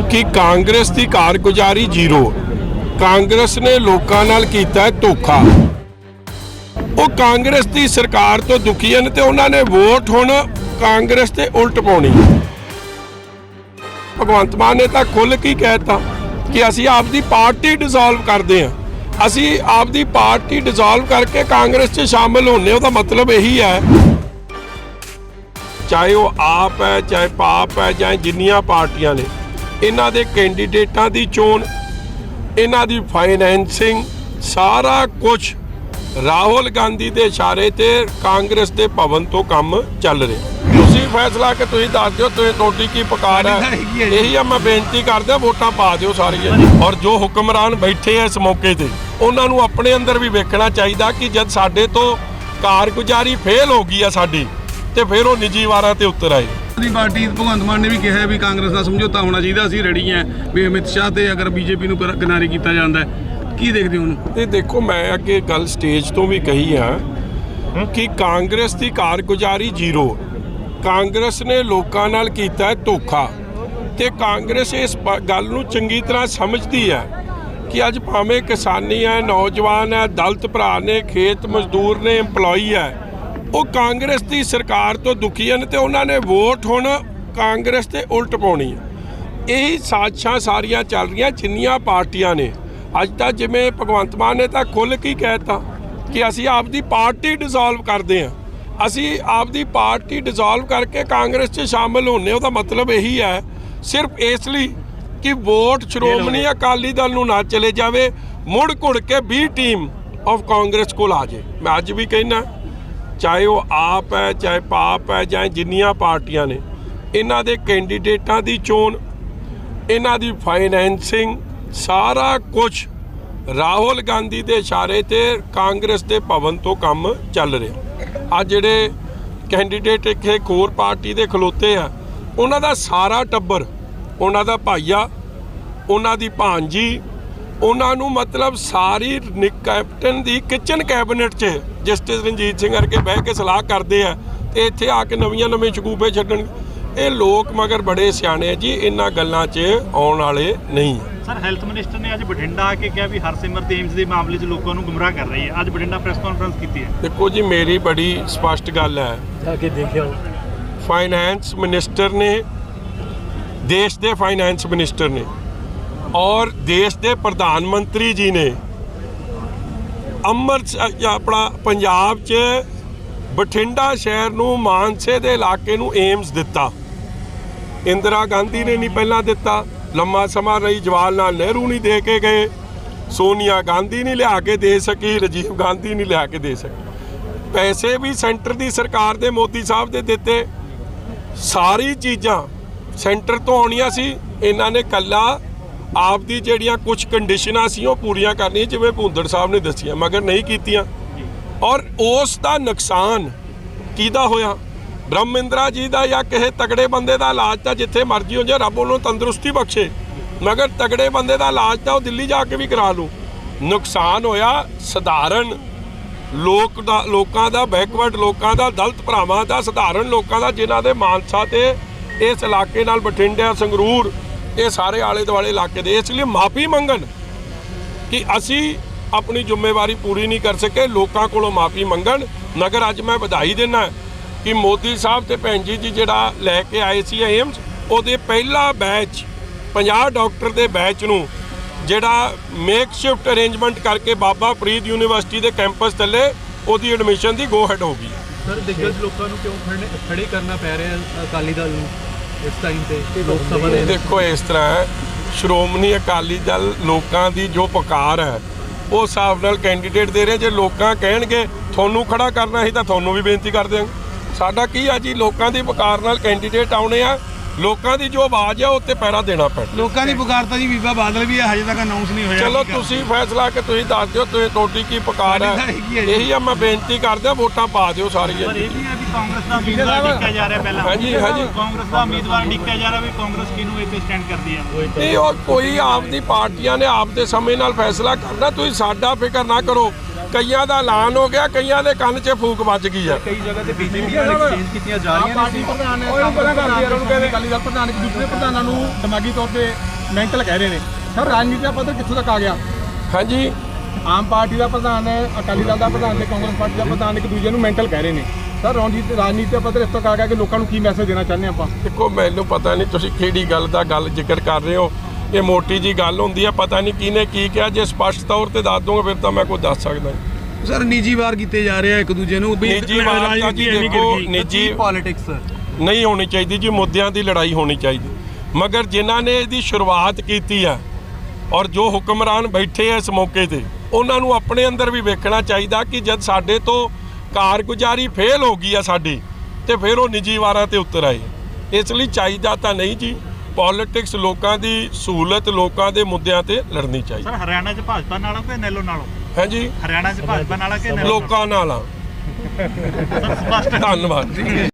ਕਿ ਕਾਂਗਰਸ ਦੀ ਕਾਰਗੁਜ਼ਾਰੀ ਜ਼ੀਰੋ। ਕਾਂਗਰਸ ਨੇ ਲੋਕਾਂ ਨਾਲ ਕੀਤਾ ਧੋਖਾ। ਉਹ ਕਾਂਗਰਸ ਦੀ ਸਰਕਾਰ ਤੋਂ ਦੁਖੀ ਹਨ ਤੇ ਉਹਨਾਂ ਨੇ ਵੋਟ ਹੁਣ ਕਾਂਗਰਸ ਤੇ ਉਲਟ ਪਾਉਣੀ। ਭਗਵੰਤ ਮਾਨ ਨੇ ਤਾਂ ਖੁੱਲ ਕੇ ਕਹਿਤਾ ਕਿ ਅਸੀਂ ਆਪਦੀ ਪਾਰਟੀ ਡਿਸੋਲਵ ਕਰਦੇ ਹਾਂ। ਅਸੀਂ ਆਪਦੀ ਪਾਰਟੀ ਡਿਸੋਲਵ ਕਰਕੇ ਕਾਂਗਰਸ 'ਚ ਸ਼ਾਮਲ ਹੋਣੇ ਉਹਦਾ ਮਤਲਬ ਇਹੀ ਹੈ। ਚਾਹੇ ਉਹ ਆਪ ਹੈ, ਚਾਹੇ ਪਾਪ ਹੈ ਚਾਹੇ ਜਿੰਨੀਆਂ ਪਾਰਟੀਆਂ ਨੇ। ਇਹਨਾਂ ਦੇ ਕੈਂਡੀਡੇਟਾਂ ਦੀ ਚੋਣ ਇਹਨਾਂ ਦੀ ਫਾਈਨੈਂਸਿੰਗ ਸਾਰਾ ਕੁਝ ਰਾਹੁਲ ਗਾਂਧੀ ਦੇ ਇਸ਼ਾਰੇ ਤੇ ਕਾਂਗਰਸ ਦੇ ਭਵਨ ਤੋਂ ਕੰਮ ਚੱਲ ਰਿਹਾ। ਤੁਸੀਂ ਫੈਸਲਾ ਕਿ ਤੁਸੀਂ ਦੱਸ ਦਿਓ ਤੁਸੀਂ ਤੁਹਾਡੀ ਕੀ ਪੁਕਾਰ ਹੈ। ਇਹੀ ਆ ਮੈਂ ਬੇਨਤੀ ਕਰਦਾ ਵੋਟਾਂ ਪਾ ਦਿਓ ਸਾਰੀਆਂ। ਔਰ ਜੋ ਹੁਕਮਰਾਨ ਬੈਠੇ ਆ ਇਸ ਮੌਕੇ ਤੇ ਉਹਨਾਂ ਨੂੰ ਆਪਣੇ ਅੰਦਰ ਵੀ ਵੇਖਣਾ ਚਾਹੀਦਾ ਕਿ ਜਦ ਸਾਡੇ ਤੋਂ ਕਾਰਗੁਜ਼ਾਰੀ ਫੇਲ ਹੋ ਗਈ ਆ ਸਾਡੀ ਤੇ ਫਿਰ ਉਹ ਨਿੱਜੀ ਵਾਰਾਂ ਤੇ ਉਤਰ ਆਏ। ਦੀ ਪਾਰਟੀ ਭਗਵੰਤ ਮਾਨ ਨੇ ਵੀ ਕਿਹਾ ਵੀ ਕਾਂਗਰਸ ਦਾ ਸਮਝੌਤਾ ਹੋਣਾ ਚਾਹੀਦਾ, ਅਸੀਂ ਰੈਡੀ ਹੈ ਵੀ ਅਮਿਤ ਸ਼ਾਹ ਤੇ ਅਗਰ ਬੀਜੇਪੀ ਨੂੰ ਕਿਨਾਰੇ ਕੀਤਾ ਜਾਂਦਾ ਕੀ ਦੇਖਦੇ ਹੋ ਉਹਨੂੰ? ਤੇ ਦੇਖੋ, ਮੈਂ ਅੱਗੇ ਗੱਲ ਸਟੇਜ ਤੋਂ ਵੀ ਕਹੀ ਆ ਕਿ ਕਾਂਗਰਸ ਦੀ ਕਾਰਗੁਜ਼ਾਰੀ ਜ਼ੀਰੋ। ਕਾਂਗਰਸ ਨੇ ਲੋਕਾਂ ਨਾਲ ਕੀਤਾ ਹੈ ਧੋਖਾ। ਤੇ ਕਾਂਗਰਸ ਇਸ ਗੱਲ ਨੂੰ ਚੰਗੀ ਤਰ੍ਹਾਂ ਸਮਝਦੀ ਹੈ ਕਿ ਅੱਜ ਭਾਵੇਂ ਕਿਸਾਨੀ ਹੈ, ਨੌਜਵਾਨ ਹੈ, ਦਲਤ ਭਰਾ ਨੇ, ਖੇਤ ਮਜ਼ਦੂਰ ਨੇ EMPLOYE ਹੈ ਉਹ ਕਾਂਗਰਸ ਦੀ ਸਰਕਾਰ ਤੋਂ ਦੁਖੀ ਹਨ ਤੇ ਉਹਨਾਂ ਨੇ ਵੋਟ ਹੁਣ ਕਾਂਗਰਸ ਤੇ ਉਲਟ ਪਾਉਣੀ ਹੈ। ਇਹੀ ਸਾਜ਼ਿਸ਼ਾਂ ਸਾਰੀਆਂ ਚੱਲ ਰਹੀਆਂ ਜਿੰਨੀਆਂ ਪਾਰਟੀਆਂ ਨੇ। ਅੱਜ ਤਾਂ ਜਿਵੇਂ ਭਗਵੰਤ ਮਾਨ ਨੇ ਤਾਂ ਖੁੱਲ ਕੇ ਕਹਿਤਾ ਕਿ ਅਸੀਂ ਆਪਦੀ ਪਾਰਟੀ ਡਿਸੋਲਵ ਕਰਦੇ ਹਾਂ। ਅਸੀਂ ਆਪਦੀ ਪਾਰਟੀ ਡਿਸੋਲਵ ਕਰਕੇ ਕਾਂਗਰਸ 'ਚ ਸ਼ਾਮਲ ਹੋਣੇ ਉਹਦਾ ਮਤਲਬ ਇਹੀ ਹੈ ਸਿਰਫ ਇਸ ਲਈ ਕਿ ਵੋਟ ਸ਼੍ਰੋਮਣੀ ਅਕਾਲੀ ਦਲ ਨੂੰ ਨਾ ਚਲੇ ਜਾਵੇ ਮੁੜ ਘੁੜ ਕੇ ਵੀ ਟੀਮ ਆਫ ਕਾਂਗਰਸ ਕੋਲ ਆ ਜੇ ਮੈਂ ਅੱਜ ਵੀ ਕਹਿਣਾ ਚਾਹੇ ਉਹ ਆਪ ਹੈ, ਚਾਹੇ ਪਾਪ ਹੈ ਚਾਹੇ ਜਿੰਨੀਆਂ ਪਾਰਟੀਆਂ ਨੇ, ਇਹਨਾਂ ਦੇ ਕੈਂਡੀਡੇਟਾਂ ਦੀ ਚੋਣ, ਇਹਨਾਂ ਦੀ ਫਾਈਨੈਂਸਿੰਗ, ਸਾਰਾ ਕੁਝ ਰਾਹੁਲ ਗਾਂਧੀ ਦੇ ਇਸ਼ਾਰੇ ਤੇ ਕਾਂਗਰਸ ਦੇ ਭਵਨ ਤੋਂ ਕੰਮ ਚੱਲ ਰਿਹਾ। ਆ ਜਿਹੜੇ ਕੈਂਡੀਡੇਟ ਇੱਕ ਹੋਰ ਪਾਰਟੀ ਦੇ ਖਲੋਤੇ ਆ, ਉਹਨਾਂ ਦਾ ਸਾਰਾ ਟੱਬਰ, ਉਹਨਾਂ ਦਾ ਭਾਈਆ, ਉਹਨਾਂ ਦੀ ਭਾਂਜੀ ਉਹਨਾਂ ਨੂੰ ਮਤਲਬ ਸਾਰੀ ਨਿ- ਕੈਪਟਨ ਦੀ ਕਿਚਨ ਕੈਬਨਿਟ 'ਚ ਜਸਟਿਸ ਰਣਜੀਤ ਸਿੰਘ ਵਰਗੇ ਬਹਿ ਕੇ ਸਲਾਹ ਕਰਦੇ ਆ ਤੇ ਇੱਥੇ ਆ ਕੇ ਨਵੀਆਂ ਨਵੇਂ ਸ਼ਗੂਫੇ ਛੱਡਣ। ਇਹ ਲੋਕ ਮਗਰ ਬੜੇ ਸਿਆਣੇ ਆ ਜੀ ਇਹਨਾਂ ਗੱਲਾਂ 'ਚ ਆਉਣ ਵਾਲੇ ਨਹੀਂ। ਸਰ ਹੈਲਥ ਮਿਨਿਸਟਰ ਨੇ ਅੱਜ ਬਠਿੰਡਾ ਆ ਕੇ ਕਿਹਾ ਵੀ ਹਰਸਿਮਰਤ ਏਮਸ ਦੇ ਮਾਮਲੇ 'ਚ ਲੋਕਾਂ ਨੂੰ ਗੁੰਮਰਾਹ ਕਰ ਰਹੀ ਹੈ। ਅੱਜ ਬਠਿੰਡਾ ਪ੍ਰੈਸ ਕਾਨਫਰੰਸ ਕੀਤੀ ਹੈ। ਦੇਖੋ ਜੀ ਮੇਰੀ ਬੜੀ ਸਪਸ਼ਟ ਗੱਲ ਹੈ। ਜਾ ਕੇ ਦੇਖਿਆ ਫਾਈਨੈਂਸ ਮਿਨਿਸਟਰ ਨੇ ਦੇਸ਼ ਦੇ ਫਾਈਨੈਂਸ ਮਿਨਿਸਟਰ ਨੇ ਔਰ ਦੇਸ਼ ਦੇ ਪ੍ਰਧਾਨ ਮੰਤਰੀ ਜੀ ਨੇ ਅੰਮ੍ਰਿਤ ਆਪਣਾ ਪੰਜਾਬ 'ਚ ਬਠਿੰਡਾ ਸ਼ਹਿਰ ਨੂੰ ਮਾਨਸੇ ਦੇ ਇਲਾਕੇ ਨੂੰ ਏਮਸ ਦਿੱਤਾ। ਇੰਦਰਾ ਗਾਂਧੀ ਨੇ ਨਹੀਂ ਪਹਿਲਾਂ ਦਿੱਤਾ। ਲੰਮਾ ਸਮਾਂ ਰਹੀ, ਜਵਾਹਰ ਲਾਲ ਨਹਿਰੂ ਨਹੀਂ ਦੇ ਕੇ ਗਏ। ਸੋਨੀਆ ਗਾਂਧੀ ਨਹੀਂ ਲਿਆ ਕੇ ਦੇ ਸਕੀ, ਰਾਜੀਵ ਗਾਂਧੀ ਨਹੀਂ ਲਿਆ ਕੇ ਦੇ ਸਕੀ। ਪੈਸੇ ਵੀ ਸੈਂਟਰ ਦੀ ਸਰਕਾਰ ਦੇ ਮੋਦੀ ਸਾਹਿਬ ਦੇ ਦਿੱਤੇ। ਸਾਰੀ ਚੀਜ਼ਾਂ ਸੈਂਟਰ ਤੋਂ ਆਉਣੀਆਂ ਸੀ। ਇਹਨਾਂ ਨੇ ਕੱਲਾ ਆਪ ਦੀ ਜਿਹੜੀਆਂ ਕੁਝ ਕੰਡੀਸ਼ਨਾਂ ਸੀ ਉਹ ਪੂਰੀਆਂ ਕਰਨੀਆਂ ਜਿਵੇਂ ਭੁੰਦੜ ਸਾਹਿਬ ਨੇ ਦੱਸੀਆਂ ਮਗਰ ਨਹੀਂ ਕੀਤੀਆਂ। ਔਰ ਉਸ ਦਾ ਨੁਕਸਾਨ ਕਿਹਦਾ ਹੋਇਆ? ਬ੍ਰਹਮਿੰਦਰਾ ਜੀ ਦਾ ਜਾਂ ਕਿਸੇ ਤਗੜੇ ਬੰਦੇ ਦਾ ਇਲਾਜ ਤਾਂ ਜਿੱਥੇ ਮਰਜ਼ੀ ਹੋ ਜਾਏ ਰੱਬ ਉਹਨੂੰ ਤੰਦਰੁਸਤੀ ਬਖਸ਼ੇ। ਮਗਰ ਤਗੜੇ ਬੰਦੇ ਦਾ ਇਲਾਜ ਤਾਂ ਉਹ ਦਿੱਲੀ ਜਾ ਕੇ ਵੀ ਕਰਾ ਲੂ। ਨੁਕਸਾਨ ਹੋਇਆ ਸਧਾਰਨ। ਲੋਕ ਦਾ ਲੋਕਾਂ ਦਾ ਬੈਕਵਰਡ ਲੋਕਾਂ ਦਾ ਦਲਿਤ ਭਰਾਵਾਂ ਦਾ ਸਧਾਰਨ ਲੋਕਾਂ ਦਾ ਜਿਨ੍ਹਾਂ ਦੇ ਮਾਨਸਾ ਤੇ ਇਸ ਇਲਾਕੇ ਨਾਲ ਬਠਿੰਡਾ ਸੰਗਰੂਰ ਇਹ ਸਾਰੇ ਆਲੇ ਦੁਆਲੇ ਇਲਾਕੇ ਦੇ, ਇਸ ਲਈ ਮਾਫੀ ਮੰਗਣ ਕਿ ਅਸੀਂ ਆਪਣੀ ਜ਼ਿੰਮੇਵਾਰੀ ਪੂਰੀ ਨਹੀਂ ਕਰ ਸਕੇ, ਲੋਕਾਂ ਕੋਲੋਂ ਮਾਫੀ ਮੰਗਣ। ਮਗਰ ਅੱਜ ਮੈਂ ਵਧਾਈ ਦਿੰਦਾ ਕਿ ਮੋਦੀ ਸਾਹਿਬ ਤੇ ਭੈਣ ਜੀ ਜੀ ਜਿਹੜਾ ਲੈ ਕੇ ਆਏ ਸੀ ਏਮਸ ਉਹਦੇ ਪਹਿਲਾ ਬੈਚ 50 ਡਾਕਟਰ ਦੇ ਬੈਚ ਨੂੰ ਜਿਹੜਾ ਮੇਕ ਸ਼ਿਫਟ ਅਰੇਂਜਮੈਂਟ ਕਰਕੇ ਬਾਬਾ ਫਰੀਦ ਯੂਨੀਵਰਸਿਟੀ ਦੇ ਕੈਂਪਸ ਥੱਲੇ ਉਹਦੀ ਐਡਮਿਸ਼ਨ ਦੀ ਗੋ ਹੈਡ ਹੋ ਗਈ। ਸਰ, ਦਿੱਗਜ ਲੋਕਾਂ ਨੂੰ ਕਿਉਂ ਖੜੇ ਖੜੇ ਕਰਨਾ ਪੈ ਰਿਹਾ ਅਕਾਲੀ ਦਲ ਨੂੰ? ਇਸ ਟਾਈਮ ਤੇ ਲੋਕ ਸਭਾ ਦੇ ਦੇਖੋ ਇਸ ਤਰ੍ਹਾਂ ਹੈ ਸ਼੍ਰੋਮਣੀ ਅਕਾਲੀ ਦਲ ਲੋਕਾਂ ਦੀ ਜੋ ਪੁਕਾਰ ਹੈ ਉਹ ਹਿਸਾਬ ਨਾਲ ਕੈਂਡੀਡੇਟ ਦੇ ਰਹੇ ਜੇ ਲੋਕਾਂ ਕਹਿਣਗੇ ਤੁਹਾਨੂੰ ਖੜਾ ਕਰਨਾ ਸੀ ਤਾਂ ਤੁਹਾਨੂੰ ਵੀ ਬੇਨਤੀ ਕਰ ਦਿਆਂਗੇ। ਸਾਡਾ ਕੀ ਆ ਜੀ ਲੋਕਾਂ ਦੀ ਪੁਕਾਰ ਨਾਲ ਕੈਂਡੀਡੇਟ ਆਉਣੇ ਆ ਲੋਕਾਂ ਦੀ ਜੋ ਆਵਾਜ਼ ਹੈ ਉਹ ਤੇ ਪੈਰਾ ਦੇਣਾ ਪੈਣਾ। ਲੋਕਾਂ ਦੀ ਪੁਕਾਰਤਾ ਜੀ ਬੀਬਾ ਬਾਦਲ ਵੀ ਹੈ ਹਜੇ ਤੱਕ ਅਨਾਉਂਸ ਨਹੀਂ ਹੋਇਆ। ਚਲੋ ਤੁਸੀਂ ਫੈਸਲਾ ਕਿ ਤੁਸੀਂ ਦੱਸ ਦਿਓ ਤੁਸੀਂ ਤੁਹਾਡੀ ਕੀ ਪੁਕਾਰ ਹੈ ਜੀ। ਇਹੀ ਆ ਮੈਂ ਬੇਨਤੀ ਕਰਦਾ ਵੋਟਾਂ ਪਾ ਦਿਓ ਸਾਰੀਆਂ ਪਰ ਇਹ ਵੀ ਹੈ ਵੀ ਕਾਂਗਰਸ ਦਾ ਉਮੀਦਵਾਰ ਡਿੱਕਿਆ ਜਾ ਰਿਹਾ ਪਹਿਲਾਂ। ਹਾਂਜੀ, ਹਾਂਜੀ। ਕਾਂਗਰਸ ਦਾ ਉਮੀਦਵਾਰ ਡਿੱਕਿਆ ਜਾ ਰਿਹਾ ਵੀ ਕਾਂਗਰਸ ਕਿਹਨੂੰ ਇੱਥੇ ਸਟੈਂਡ ਕਰਦੀ ਹੈ ਨਹੀਂ ਉਹ ਕੋਈ ਆਪਦੀ ਪਾਰਟੀਆਂ ਨੇ ਆਪਦੇ ਸਮੇਂ ਨਾਲ ਫੈਸਲਾ ਕਰਨਾ ਤੁਸੀਂ ਸਾਡਾ ਫਿਕਰ ਨਾ ਕਰੋ। ਕਈਆਂ ਦਾ ਐਲਾਨ ਹੋ ਗਿਆ ਕਈਆਂ ਦੇ ਕੰਨ 'ਚ ਫੂਕ ਵੱਜ ਗਈ ਆ। ਕਈ ਜਗ੍ਹਾ ਤੇ ਬੀਜੇਪੀ ਨਾਲ ਐਕਸਚੇਂਜ ਕੀਤੀਆਂ ਜਾ ਰਹੀਆਂ ਨੇ। ਪ੍ਰਧਾਨ ਨੇ ਉਹਨੂੰ ਪਤਾ ਕਰਦੀ ਯਾਰ ਉਹਨੂੰ ਕਹਿੰਦੇ ਅਕਾਲੀ ਦਲ ਪ੍ਰਧਾਨ ਇੱਕ ਦੂਸਰੇ ਪ੍ਰਧਾਨਾਂ ਨੂੰ ਦਿਮਾਗੀ ਤੌਰ ਤੇ ਮੈਂਟਲ ਕਹਿ ਰਹੇ ਨੇ। ਸਰ ਰਾਜਨੀਤੀ ਦਾ ਪੱਧਰ ਕਿੱਥੋਂ ਤੱਕ ਆ ਗਿਆ? ਹਾਂਜੀ। ਆਮ ਪਾਰਟੀ ਦਾ ਪ੍ਰਧਾਨ ਹੈ ਅਕਾਲੀ ਦਲ ਦਾ ਪ੍ਰਧਾਨ ਤੇ ਕਾਂਗਰਸ ਪਾਰਟੀ ਦਾ ਪ੍ਰਧਾਨ ਇੱਕ ਦੂਜੇ ਨੂੰ ਮੈਂਟਲ ਕਹਿ ਰਹੇ ਨੇ। ਸਰ ਰਾਜਨੀਤੀ ਰਾਜਨੀਤੀ ਦਾ ਪੱਧਰ ਇਸ ਤੱਕ ਆ ਗਿਆ ਕਿ ਲੋਕਾਂ ਨੂੰ ਕੀ ਮੈਸੇਜ ਦੇਣਾ ਚਾਹੁੰਦੇ ਆਪਾਂ? ਦੇਖੋ ਮੈਨੂੰ ਪਤਾ ਨਹੀਂ ਤੁਸੀਂ ਕਿਹੜੀ ਗੱਲ ਦਾ ਗੱਲ ਜ਼ਿਕਰ ਕਰ ਰਹੇ ਹੋ। ਇਹ ਮੋਟੀ ਜੀ ਗੱਲ ਹੁੰਦੀ ਹੈ ਪਤਾ ਨਹੀਂ ਕਿਹਨੇ ਕੀ ਕਿਹਾ ਜੇ ਸਪਸ਼ਟ ਤੌਰ ਤੇ ਦੱਸ ਦੋਗੇ ਫਿਰ ਤਾਂ ਮੈਂ ਕੋਈ ਦੱਸ ਸਕਦਾ ਨਹੀਂ। ਸਰ ਨਿੱਜੀ ਵਾਰ ਕੀਤੇ ਜਾ ਰਹੇ ਆ ਇੱਕ ਦੂਜੇ ਨੂੰ ਵੀ ਨਿੱਜੀ ਵਾਰ ਤਾਂ ਜੀ ਦੇਖੋ। ਨਿੱਜੀ ਪੋਲਿਟਿਕਸ ਨਹੀਂ ਹੋਣੀ ਚਾਹੀਦੀ ਜੀ ਮੁੱਦਿਆਂ ਦੀ ਲੜਾਈ ਹੋਣੀ ਚਾਹੀਦੀ ਮਗਰ ਜਿਨ੍ਹਾਂ ਨੇ ਇਹਦੀ ਸ਼ੁਰੂਆਤ ਕੀਤੀ ਆ ਔਰ ਜੋ ਹੁਕਮਰਾਨ ਬੈਠੇ ਆ ਇਸ ਮੌਕੇ ਤੇ ਉਹਨਾਂ ਨੂੰ ਆਪਣੇ ਅੰਦਰ ਵੀ ਵੇਖਣਾ ਚਾਹੀਦਾ ਕਿ ਜਦ ਸਾਡੇ ਤੋਂ ਕਾਰਗੁਜ਼ਾਰੀ ਫੇਲ ਹੋ ਗਈ ਆ ਸਾਡੀ ਤੇ ਫਿਰ ਉਹ ਨਿੱਜੀ ਵਾਰਾਂ ਤੇ ਉਤਰ ਆਏ ਇਸ ਲਈ ਚਾਹੀਦਾ ਤਾਂ ਨਹੀਂ ਜੀ ਪੋਲਿਟਿਕਸ ਲੋਕਾਂ ਦੀ ਸਹੂਲਤ ਲੋਕਾਂ ਦੇ ਮੁੱਦਿਆਂ ਤੇ ਲੜਨੀ ਚਾਹੀਦੀ। ਸਰ ਹਰਿਆਣਾ 'ਚ ਭਾਜਪਾ ਨਾਲੋਂ ਕਿ ਨੈਲੋ ਨਾਲੋਂ ਹਾਂਜੀ। ਹਰਿਆਣਾ 'ਚ ਭਾਜਪਾ ਨਾਲੋਂ ਕਿ ਨੈਲੋ ਲੋਕਾਂ ਨਾਲ ਆ। ਧੰਨਵਾਦ।